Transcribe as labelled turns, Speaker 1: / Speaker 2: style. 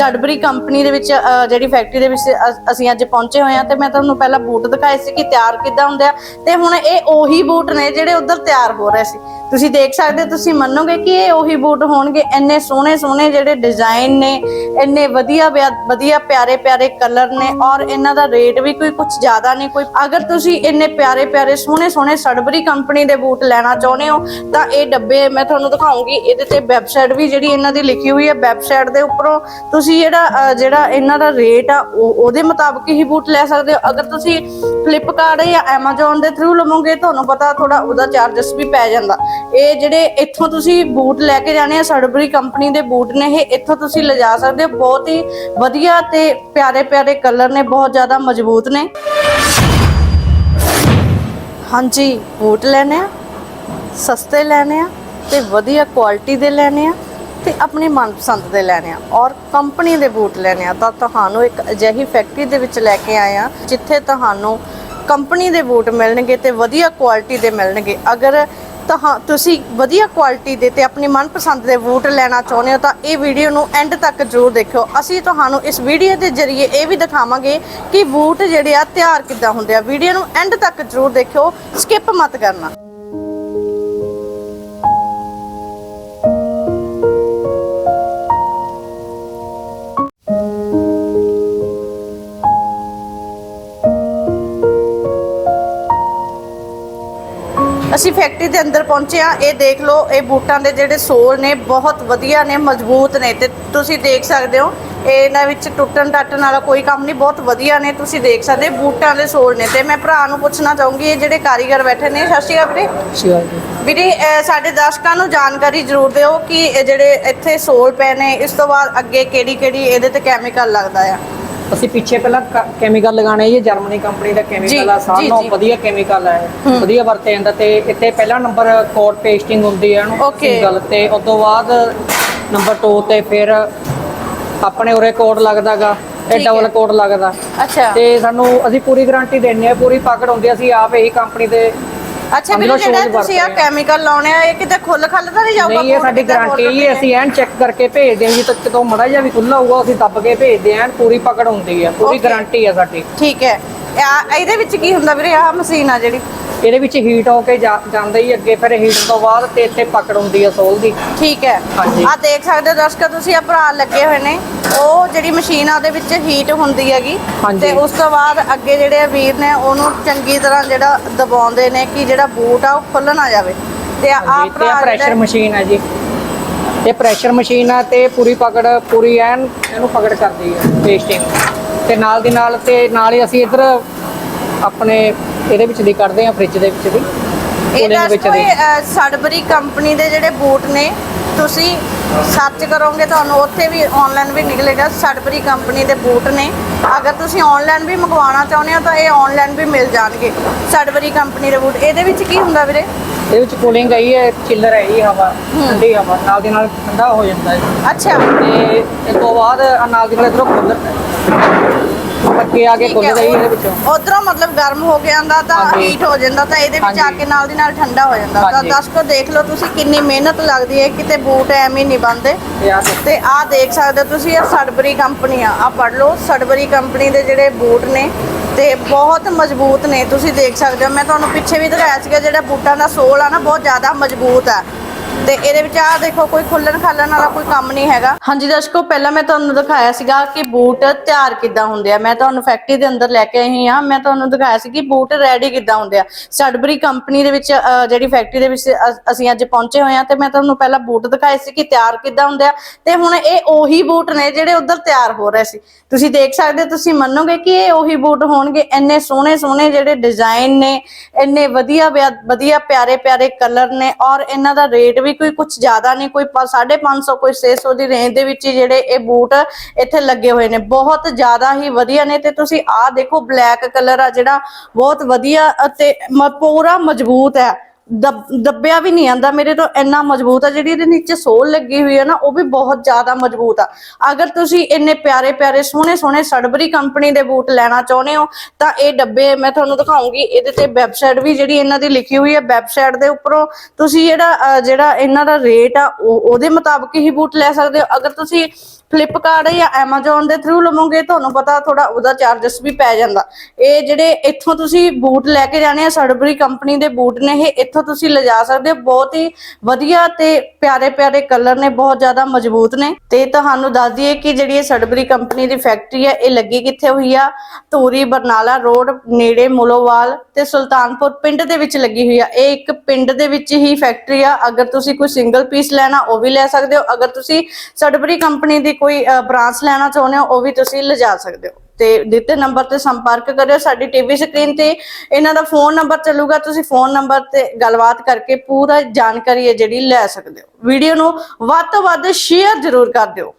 Speaker 1: ਸਟਡਬਰੀ company ਦੇ ਵਿੱਚ ਜਿਹੜੀ ਫੈਕਟਰੀ ਦੇ ਵਿੱਚ ਅਸੀਂ ਅੱਜ ਪਹੁੰਚੇ ਹੋਏ ਹਾਂ ਤੇ ਮੈਂ ਤੁਹਾਨੂੰ ਪਹਿਲਾਂ ਬੂਟ ਦਿਖਾਏ ਸੀ ਕਿ ਤਿਆਰ ਕਿੱਦਾਂ ਹੁੰਦੇ ਆ ਤੇ ਹੁਣ ਇਹ ਉਹੀ ਬੂਟ ਨੇ ਜਿਹੜੇ ਉਧਰ ਤਿਆਰ ਹੋ ਰਹੇ ਸੀ। ਤੁਸੀਂ ਦੇਖ ਸਕਦੇ ਹੋ, ਤੁਸੀਂ ਮੰਨੋਗੇ ਕਿ ਇਹ ਉਹੀ ਬੂਟ ਹੋਣਗੇ, ਇੰਨੇ ਸੋਹਣੇ ਸੋਹਣੇ ਜਿਹੜੇ ਡਿਜ਼ਾਈਨ ਨੇ, ਇੰਨੇ ਵਧੀਆ ਵਧੀਆ ਪਿਆਰੇ ਪਿਆਰੇ ਕਲਰ ਨੇ ਔਰ ਇਹਨਾਂ ਦਾ ਰੇਟ ਵੀ ਕੋਈ ਕੁਝ ਜ਼ਿਆਦਾ ਨਹੀਂ, ਕੋਈ, ਅਗਰ ਤੁਸੀਂ ਇੰਨੇ ਪਿਆਰੇ ਪਿਆਰੇ ਸੋਹਣੇ ਸੋਹਣੇ ਸੜਬਰੀ ਕੰਪਨੀ ਦੇ ਬੂਟ ਲੈਣਾ ਚਾਹੁੰਦੇ ਹੋ, ਤਾਂ ਇਹ ਡੱਬੇ ਮੈਂ ਤੁਹਾਨੂੰ ਦਿਖਾਉਂਗੀ, ਇਹਦੇ ਤੇ ਵੈਬਸਾਈਟ ਵੀ ਜਿਹੜੀ ਇਹਨਾਂ ਦੀ ਲਿਖੀ ਹੋਈ ਹੈ ਵੈਬਸਾਈਟ ਦੇ ਉੱਪਰੋਂ ਤੁਸੀਂ ਜਿਹੜਾ ਅ, ਜਿਹੜਾ ਇਹਨਾਂ ਦਾ ਰੇਟ ਆ ਉਹ- ਉਹਦੇ ਮੁਤਾਬਕ ਹੀ ਬੂਟ ਲੈ ਸਕਦੇ ਹੋ। ਅਗਰ ਤੁਸੀਂ ਫਲਿੱਪਕਾਰਟ ਜਾਂ Amazon ਦੇ ਥਰੂ ਲਵੋਗੇ ਤੁਹਾਨੂੰ ਪਤਾ ਥੋੜਾ ਉਹਦਾ ਚਾਰजेस ਵੀ ਪੈ ਜਾਂਦਾ। ਇਹ ਜਿਹੜੇ ਇੱਥੋਂ ਤੁਸੀਂ ਬੂਟ ਲੈ ਕੇ ਜਾਣੇ ਆ ਸੜਬਰੀ ਕੰਪਨੀ ਦੇ ਬੂਟ ਨੇ ਇਹ ਇੱਥੋਂ ਤੁਸੀਂ ਲਿਜਾ ਸਕਦੇ ਹੋ। ਬਹੁਤ ਹੀ ਵਧੀਆ ਤੇ ਪਿਆਰੇ ਪਿਆਰੇ ਕਲਰ ਨੇ ਬਹੁਤ ਜ਼ਿਆਦਾ ਮਜ਼ਬੂਤ ਨੇ। ਹਾਂਜੀ ਬੂਟ ਲੈਣੇ ਆ ਸਸਤੇ ਲੈਣੇ ਆ ਤੇ ਵਧੀਆ ਕੁਆਲਿਟੀ ਦੇ ਲੈਣੇ ਆ। ਤੇ ਆਪਣੀ ਮਨਪਸੰਦ ਦੇ ਲੈਣੇ ਆ ਔਰ ਕੰਪਨੀ ਦੇ ਬੂਟ ਲੈਣੇ ਆ। ਤਾਂ ਤੁਹਾਨੂੰ ਇੱਕ ਅਜਿਹੀ ਫੈਕਟਰੀ ਦੇ ਵਿੱਚ ਲੈ ਕੇ ਆਏ ਆ, ਜਿੱਥੇ ਤੁਹਾਨੂੰ ਕੰਪਨੀ ਦੇ ਬੂਟ ਮਿਲਣਗੇ ਤੇ ਵਧੀਆ ਕੁਆਲਿਟੀ ਦੇ ਮਿਲਣਗੇ। ਅਗਰ ਤਾਂ ਤੁਸੀਂ ਵਧੀਆ ਕੁਆਲਿਟੀ ਦੇ ਤੇ ਆਪਣੀ ਮਨਪਸੰਦ ਦੇ ਬੂਟ ਲੈਣਾ ਚਾਹੁੰਦੇ ਹੋ, ਤਾਂ ਇਹ ਵੀਡੀਓ ਨੂੰ ਐਂਡ ਤੱਕ ਜ਼ਰੂਰ ਦੇਖਿਓ। ਅਸੀਂ ਤੁਹਾਨੂੰ ਇਸ ਵੀਡੀਓ ਦੇ ਜ਼ਰੀਏ ਇਹ ਵੀ ਦਿਖਾਵਾਂਗੇ ਕਿ ਬੂਟ ਜਿਹੜੇ ਆ ਤਿਆਰ ਕਿੱਦਾਂ ਹੁੰਦੇ ਆ। ਵੀਡੀਓ ਨੂੰ ਐਂਡ ਤੱਕ ਜ਼ਰੂਰ ਦੇਖਿਓ। ਸਕਿਪ ਮਤ ਕਰਨਾ। ਅਸੀਂ ਫੈਕਟਰੀ ਦੇ ਅੰਦਰ ਪਹੁੰਚੇ ਆ ਇਹ ਦੇਖ ਲਓ ਇਹ ਬੂਟਾਂ ਦੇ ਜਿਹੜੇ ਸੋਲ ਨੇ ਬਹੁਤ ਵਧੀਆ ਨੇ ਮਜ਼ਬੂਤ ਨੇ ਤੇ ਤੁਸੀਂ ਦੇਖ ਸਕਦੇ ਹੋ ਇਹਨਾਂ ਵਿੱਚ ਟੁੱਟਣ ਟੱਟਣ ਵਾਲਾ ਕੋਈ ਕੰਮ ਨਹੀਂ ਬਹੁਤ ਵਧੀਆ ਨੇ ਤੁਸੀਂ ਦੇਖ ਸਕਦੇ ਹੋ, ਬੂਟਾਂ ਦੇ ਸੋਲ ਨੇ ਤੇ ਮੈਂ ਭਰਾ ਨੂੰ ਪੁੱਛਣਾ ਚਾਹੂੰਗੀ ਇਹ ਜਿਹੜੇ ਕਾਰੀਗਰ ਬੈਠੇ ਨੇ ਸਤਿ ਸ਼੍ਰੀ ਅਕਾਲ ਵੀਰੇ। ਵੀਰੇ ਸਾਡੇ ਦਰਸ਼ਕਾਂ ਨੂੰ ਜਾਣਕਾਰੀ ਜ਼ਰੂਰ ਦਿਓ ਕਿ ਜਿਹੜੇ ਇੱਥੇ ਸੋਲ ਪਏ ਨੇ ਇਸ ਤੋਂ ਬਾਅਦ ਅੱਗੇ ਕਿਹੜੀ ਕਿਹੜੀ ਇਹਦੇ ਤੇ ਕੈਮੀਕਲ ਲੱਗਦਾ ਆ।
Speaker 2: ਅਸੀਂ ਪਿੱਛੇ ਪਹਿਲਾਂ ਕੈਮੀਕਲ ਲਗਾਣੇ ਇਹ ਜਰਮਨੀ ਕੰਪਨੀ ਦਾ ਕੈਮੀਕਲ ਆ
Speaker 1: ਜੀ,
Speaker 2: ਸਾਰਿਆਂ ਨਾਲੋਂ। ਵਧੀਆ ਕੈਮੀਕਲ ਹੈ ਵਧੀਆ ਵਰਤੇ ਜਾਂਦਾ ਤੇ ਇੱਥੇ ਪਹਿਲਾ ਨੰਬਰ ਕੋਡ ਪੇਸਟਿੰਗ ਹੁੰਦੀ ਹੈ ਇਹਨੂੰ. ਸਿੰਗਲ ਤੇ ਉਸ ਤੋਂ ਬਾਅਦ ਨੰਬਰ 2 ਤੇ ਫਿਰ ਆਪਣੇ ਉਰੇ ਕੋਡ ਲੱਗਦਾਗਾ ਇਹ। ਡਬਲ ਕੋਡ ਲੱਗਦਾ
Speaker 1: ਅੱਛਾ
Speaker 2: ਤੇ ਸਾਨੂੰ ਅਸੀਂ ਪੂਰੀ ਗਾਰੰਟੀ ਦਿੰਨੇ ਆ ਪੂਰੀ ਪਕੜ ਹੁੰਦੀ ਆ, ਅਸੀਂ ਆਪ ਇਹੀ ਕੰਪਨੀ ਦੇ
Speaker 1: ਅੱਛਾ ਵੀਰੇ
Speaker 2: ਲਓ
Speaker 1: ਜਿਹੜਾ ਤੁਸੀਂ ਆ
Speaker 2: ਆ।
Speaker 1: ਕੈਮੀਕਲ ਲਾਉਣੇ ਆ ਇਹ ਕਿਤੇ ਖੁੱਲ ਖੱਲ ਤਾਂ ਨਹੀਂ ਜਾਊਗਾ?
Speaker 2: ਨਹੀਂ ਇਹ ਸਾਡੀ ਗਾਰੰਟੀ ਹੈ ਜੀ ਅਸੀਂ ਐਨ ਚੈੱਕ ਕਰਕੇ ਭੇਜਦੇ ਹਾਂ ਜੀ ਤਾਂ ਕਿਤੋਂ ਮੜਾ ਜਿਹਾ ਵੀ ਖੁੱਲਾ ਹੋਊਗਾ ਅਸੀਂ ਦੱਬ ਕੇ ਭੇਜਦੇ ਹਾਂ ਐਨ ਪੂਰੀ ਪਕੜ ਹੁੰਦੀ ਹੈ ਪੂਰੀ. ਗਾਰੰਟੀ ਹੈ ਸਾਡੀ।
Speaker 1: ਠੀਕ ਹੈ। ਆ ਇਹਦੇ ਵਿੱਚ ਕੀ ਹੁੰਦਾ ਵੀਰੇ ਆਹ ਮਸ਼ੀਨ ਆ ਜਿਹੜੀ।
Speaker 2: ਇਹਦੇ ਵਿੱਚ ਹੀਟ ਹੋ ਕੇ ਜਾ- ਜਾਂਦਾ ਹੀ ਅੱਗੇ ਫਿਰ ਹੀਟ ਤੋਂ ਬਾਅਦ ਤੇ ਇੱਥੇ ਪਕੜ ਹੁੰਦੀ ਹੈ ਸੋਲ ਦੀ।
Speaker 1: ਠੀਕ ਹੈ।
Speaker 2: ਹਾਂਜੀ।
Speaker 1: ਆ ਦੇਖ ਸਕਦੇ ਹੋ ਦਰਸ਼ਕੋ ਤੁਸੀਂ ਆ ਭਰਾ ਲੱਗੇ ਹੋਏ ਨੇ। ਉਹ ਜਿਹੜੀ ਮਸ਼ੀਨ ਆ ਉਹਦੇ ਵਿੱਚ ਹੀਟ ਹੁੰਦੀ ਹੈਗੀ।
Speaker 2: ਹਾਂਜੀ।
Speaker 1: ਤੇ ਉਸ ਤੋਂ ਬਾਅਦ ਅੱਗੇ ਜਿਹੜੇ ਆ ਵੀਰ ਨੇ ਉਹਨੂੰ ਚੰਗੀ ਤਰ੍ਹਾਂ ਜਿਹੜਾ ਦਬਾਉਂਦੇ ਨੇ ਕਿ ਜਿਹੜਾ ਬੂਟ ਆ ਉਹ ਖੁੱਲ ਨਾ ਜਾਵੇ। ਤੇ ਆ
Speaker 2: ਹਾਂਜੀ, ਤੇ
Speaker 1: ਭਰਾ
Speaker 2: ਪ੍ਰੈਸ਼ਰ
Speaker 1: ਜਿਹੜਾ-
Speaker 2: ਮਸ਼ੀਨ ਹੈ ਜੀ। ਇਹ ਪ੍ਰੈਸ਼ਰ ਮਸ਼ੀਨ ਹੈ ਤੇ ਪੂਰੀ ਪਕੜ ਪੂਰੀ ਐਨ ਇਹਨੂੰ ਪਕੜ ਕਰਦੀ ਹੈ ਪੇਸਟਿੰਗ ਤੇ ਨਾਲ ਦੀ ਨਾਲ ਤੇ ਨਾਲ ਹੀ ਅਸੀਂ ਇੱਧਰ ਆਪਣੇ ਇਹਦੇ ਵਿੱਚ ਦੀ ਕੱਢਦੇ ਹਾਂ ਫ੍ਰਿਜ ਦੇ ਵਿੱਚ ਦੀ
Speaker 1: ਇਹ ਦੱਸੋ
Speaker 2: ਦੀ।
Speaker 1: ਇਹ ਸਡਬਰੀ ਕੰਪਨੀ ਦੇ ਜਿਹੜੇ ਬੂਟ ਨੇ ਤੁਸੀਂ ਸਰਚ ਕਰੋਗੇ ਤੁਹਾਨੂੰ ਉੱਥੇ ਵੀ ਆਨਲਾਈਨ ਵੀ ਨਿਕਲੇਗਾ ਸਡਬਰੀ ਕੰਪਨੀ ਦੇ ਬੂਟ ਨੇ। ਅਗਰ ਤੁਸੀਂ ਆਨਲਾਈਨ ਵੀ ਮੰਗਵਾਉਣਾ ਚਾਹੁੰਦੇ ਹੋ ਤਾਂ ਇਹ ਆਨਲਾਈਨ ਵੀ ਮਿਲ ਜਾਣਗੇ ਸਡਬਰੀ ਕੰਪਨੀ ਦੇ ਬੂਟ। ਇਹਦੇ ਵਿੱਚ ਕੀ ਹੁੰਦਾ ਵੀਰੇ?
Speaker 2: ਇਹਦੇ ਵਿੱਚ ਕੂਲਿੰਗ ਆਈ ਹੈ ਚਿੱਲਰ ਹੈ ਜੀ ਹਵਾ ਠੰਡੀ ਹਵਾ ਨਾਲ ਦੀ ਨਾਲ ਠੰਡਾ ਹੋ ਜਾਂਦਾ ਹੈ।
Speaker 1: ਅੱਛਾ।
Speaker 2: ਤੇ ਇਸ ਤੋਂ ਬਾਅਦ ਆਹ ਨਾਲ ਦੀ ਨਾਲ ਇਧਰੋਂ ਖੁੱਲ੍ਹ ਅੱਗੇ ਆ ਕੇ ਖੁੱਲ ਗਈ ਇਹਦੇ ਵਿੱਚੋਂ
Speaker 1: ਉਧਰੋਂ ਮਤਲਬ ਗਰਮ ਹੋ ਗਿਆ ਹੁੰਦਾ ਤਾਂ
Speaker 2: ਹਾਂਜੀ।
Speaker 1: ਹੀਟ ਹੋ ਜਾਂਦਾ ਤਾਂ ਇਹਦੇ ਵਿੱਚ ਆ
Speaker 2: ਹਾਂਜੀ।
Speaker 1: ਕੇ ਨਾਲ ਦੀ ਨਾਲ ਠੰਡਾ ਹੋ ਜਾਂਦਾ ਤਾਂ
Speaker 2: ਹਾਂਜੀ।
Speaker 1: ਦਰਸ਼ਕੋ ਦੇਖ ਲਓ ਤੁਸੀਂ ਕਿੰਨੀ ਮਿਹਨਤ ਲੱਗਦੀ ਹੈ ਕਿਤੇ ਬੂਟ ਐਵੇਂ ਨਹੀਂ ਬੰਦੇ
Speaker 2: ਤੇ ਆਹ ਦੇਖੋ।
Speaker 1: ਤੇ ਆਹ ਦੇਖ ਸਕਦੇ ਹੋ ਤੁਸੀਂ ਇਹ ਸਡਬਰੀ ਕੰਪਨੀ ਆ ਆ ਪੜ ਲਓ ਸਡਬਰੀ ਕੰਪਨੀ ਦੇ ਜਿਹੜੇ ਬੂਟ ਨੇ ਤੇ ਬਹੁਤ ਮਜ਼ਬੂਤ ਨੇ ਤੁਸੀਂ ਦੇਖ ਸਕਦੇ ਹੋ ਮੈਂ ਤੁਹਾਨੂੰ ਪਿੱਛੇ ਵੀ ਦਿਖਾਇਆ ਸੀਗਾ ਜਿਹੜਾ ਬੂਟਾਂ ਦਾ ਸੋਲ ਆ ਨਾ ਬਹੁਤ ਜ਼ਿਆਦਾ ਮਜ਼ਬੂਤ ਆ ਤੇ ਇਹਦੇ ਵਿੱਚ ਆ ਦੇਖੋ, ਕੋਈ ਖੁੱਲਣ ਖਾਲਣ ਵਾਲਾ ਕੋਈ ਕੰਮ ਨਹੀਂ ਹੈਗਾ। ਹਾਂਜੀ ਦਰਸ਼ਕੋ, ਪਹਿਲਾਂ ਮੈਂ ਤੁਹਾਨੂੰ ਦਿਖਾਇਆ ਸੀਗਾ ਕਿ ਬੂਟ ਤਿਆਰ ਕਿੱਦਾਂ ਹੁੰਦੇ ਆ। ਮੈਂ ਤੁਹਾਨੂੰ ਫੈਕਟਰੀ ਦੇ ਅੰਦਰ ਲੈ ਕੇ ਆਈ ਹਾਂ। ਮੈਂ ਤੁਹਾਨੂੰ ਦਿਖਾਇਆ ਸੀ ਕਿ ਬੂਟ ਰੈਡੀ ਕਿੱਦਾਂ ਹੁੰਦੇ ਆ। ਸਡਬਰੀ ਕੰਪਨੀ ਦੇ ਵਿੱਚ ਜਿਹੜੀ ਫੈਕਟਰੀ ਦੇ ਵਿੱਚ ਅਸੀਂ ਅੱਜ ਪਹੁੰਚੇ ਹੋਏ ਹਾਂ ਤੇ ਮੈਂ ਤੁਹਾਨੂੰ ਪਹਿਲਾਂ ਬੂਟ ਦਿਖਾਏ ਸੀ ਕਿ ਤਿਆਰ ਕਿੱਦਾਂ ਹੁੰਦੇ ਆ। ਤੇ ਹੁਣ ਇਹ ਉਹੀ ਬੂਟ ਨੇ ਜਿਹੜੇ ਉਧਰ ਤਿਆਰ ਹੋ ਰਹੇ ਸੀ। ਤੁਸੀਂ ਦੇਖ ਸਕਦੇ ਹੋ, ਤੁਸੀਂ ਮੰਨੋਗੇ ਕਿ ਇਹ ਉਹੀ ਬੂਟ ਹੋਣਗੇ? ਇੰਨੇ ਸੋਹਣੇ ਸੋਹਣੇ ਜਿਹੜੇ ਡਿਜ਼ਾਈਨ ਨੇ, ਇੰਨੇ ਵਧੀਆ ਵਧੀਆ ਪਿਆਰੇ ਪਿਆਰੇ ਕਲਰ ਨੇ ਔਰ ਇਹਨਾਂ ਦਾ ਰੇਟ ਵੀ ਕੋਈ ਕੁਝ ਜ਼ਿਆਦਾ ਨਹੀਂ, ਕੋਈ 550 ਕੋਈ 600 ਦੀ ਰੇਂਜ ਦੇ ਵਿੱਚ ਹੀ ਜਿਹੜੇ ਇਹ ਬੂਟ ਇੱਥੇ ਲੱਗੇ ਹੋਏ ਨੇ। ਬਹੁਤ ਜ਼ਿਆਦਾ ਹੀ ਵਧੀਆ ਨੇ ਤੇ ਤੁਸੀਂ ਆਹ ਦੇਖੋ ਬਲੈਕ ਕਲਰ ਆ ਜਿਹੜਾ, ਬਹੁਤ ਵਧੀਆ ਅਤੇ ਮ- ਪੂਰਾ ਮਜ਼ਬੂਤ ਹੈ। ਦੱਬਿਆ ਵੀ ਨਹੀਂ ਆਂਦਾ ਮੇਰੇ ਤੋਂ ਇੰਨਾ ਮਜ਼ਬੂਤ ਆ, ਜਿਹੜੀ ਇਹਦੇ ਨੀਚੇ ਸੋਲ ਲੱਗੀ ਹੋਈ ਹੈ ਨਾ, ਉਹ ਵੀ ਬਹੁਤ ਜ਼ਿਆਦਾ ਮਜ਼ਬੂਤ ਆ। ਅਗਰ ਤੁਸੀਂ ਇੰਨੇ ਪਿਆਰੇ ਪਿਆਰੇ, ਸੋਹਣੇ ਸੋਹਣੇ ਸਡਬਰੀ ਕੰਪਨੀ ਦੇ ਬੂਟ ਲੈਣਾ ਚਾਹੁੰਦੇ ਹੋ, ਤਾਂ ਇਹ ਡੱਬੇ ਮੈਂ ਤੁਹਾਨੂੰ ਦਿਖਾਉਂਗੀ। ਇਹਦੇ ਤੇ ਵੈਬਸਾਈਟ ਵੀ ਜਿਹੜੀ ਇਹਨਾਂ ਦੀ ਲਿਖੀ ਹੋਈ ਹੈ ਵੈਬਸਾਈਟ ਦੇ ਉੱਪਰੋਂ ਤੁਸੀਂ ਜਿਹੜਾ ਜਿਹੜਾ ਇਹਨਾਂ ਦਾ ਰੇਟ ਆ, ਉਹ- ਉਹਦੇ ਮੁਤਾਬਕ ਹੀ ਬੂਟ ਲੈ ਸਕਦੇ ਹੋ। ਅਗਰ ਤੁਸੀਂ ਫਲਿੱਪਕਾਰਟ ਜਾਂ Amazon ਦੇ ਥਰੂ ਲਵੋਗੇ, ਤੁਹਾਨੂੰ ਪਤਾ ਥੋੜਾ ਉਹਦਾ ਚਾਰजेस ਵੀ ਪੈ ਜਾਂਦਾ। ਇਹ ਜਿਹੜੇ ਇੱਥੋਂ ਤੁਸੀਂ ਬੂਟ ਲੈ ਕੇ ਜਾਣੇ ਆ ਸਡਬਰੀ ਕੰਪਨੀ ਦੇ ਬੂਟ ਨੇ, ਇਹ ਇੱਥੋਂ ਤੁਸੀਂ ਲਿਜਾ ਸਕਦੇ ਹੋ। ਬਹੁਤ ਹੀ ਵਧੀਆ ਤੇ ਪਿਆਰੇ ਪਿਆਰੇ ਕਲਰ ਨੇ, ਬਹੁਤ ਜ਼ਿਆਦਾ ਮਜ਼ਬੂਤ ਨੇ। ਤੇ ਤੁਹਾਨੂੰ ਦੱਸ ਦਈਏ ਕਿ ਜਿਹੜੀ ਇਹ ਸਡਬਰੀ ਕੰਪਨੀ ਦੀ ਫੈਕਟਰੀ ਹੈ, ਇਹ ਲੱਗੀ ਕਿੱਥੇ ਹੋਈ ਆ? ਧੂਰੀ, ਬਰਨਾਲਾ ਰੋਡ ਨੇੜੇ ਮੁਲੋਵਾਲ ਤੇ ਸੁਲਤਾਨਪੁਰ ਪਿੰਡ ਦੇ ਵਿੱਚ ਲੱਗੀ ਹੋਈ ਆ। ਇਹ ਇੱਕ ਪਿੰਡ ਦੇ ਵਿੱਚ ਹੀ ਫੈਕਟਰੀ ਆ। ਅਗਰ ਤੁਸੀਂ ਕੋਈ ਸਿੰਗਲ ਪੀਸ ਲੈਣਾ, ਉਹ ਵੀ ਲੈ ਸਕਦੇ ਹੋ। ਅਗਰ ਤੁਸੀਂ ਸੜਬਰੀ ਕੰਪਨੀ ਦੀ ਕੋਈ ਬ੍ਰਾਂਚ ਲੈਣਾ ਚਾਹੁੰਦੇ ਹੋ, ਉਹ ਵੀ ਤੁਸੀਂ ਲਿਜਾ ਸਕਦੇ ਹੋ। ਤੇ ਦਿੱਤੇ ਨੰਬਰ ਤੇ ਸੰਪਰਕ ਕਰਿਓ ਸਾਡੀ ਟੀਵੀ ਸਕਰੀਨ ਤੇ। ਇਹਨਾਂ ਦਾ ਫੋਨ ਨੰਬਰ ਚੱਲੂਗਾ, ਤੁਸੀਂ ਫੋਨ ਨੰਬਰ ਤੇ ਗੱਲਬਾਤ ਕਰਕੇ ਪੂਰਾ ਜਾਣਕਾਰੀ ਹੈ ਜਿਹੜੀ ਲੈ ਸਕਦੇ ਹੋ। ਵੀਡੀਓ ਨੂੰ ਵੱਧ ਤੋਂ ਵੱਧ ਸ਼ੇਅਰ ਜ਼ਰੂਰ ਕਰ ਦਿਓ।